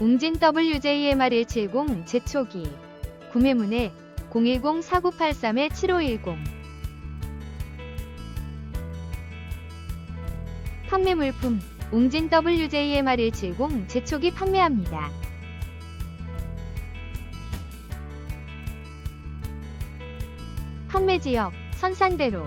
웅진 WJMR170 제초기. 구매문의 010-4983-7510 판매 물품 웅진 WJMR170 제초기 판매합니다. 판매 지역 선산대로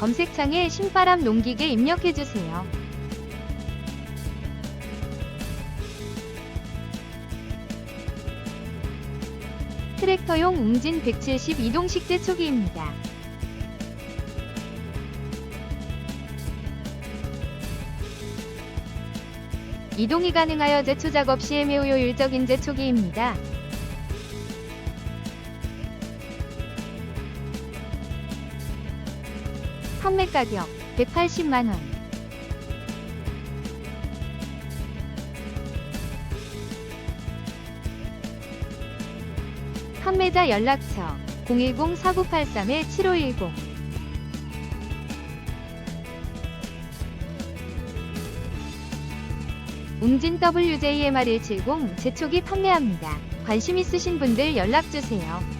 검색창에 신바람 농기계 입력해주세요. 트랙터용 웅진 170 이동식 제초기입니다. 이동이 가능하여 제초 작업 시에 매우 효율적인 제초기입니다. 판매 가격 180만원. 판매자 연락처 010-4983-7510 웅진 WJMR170 제초기 판매합니다. 관심 있으신 분들 연락주세요.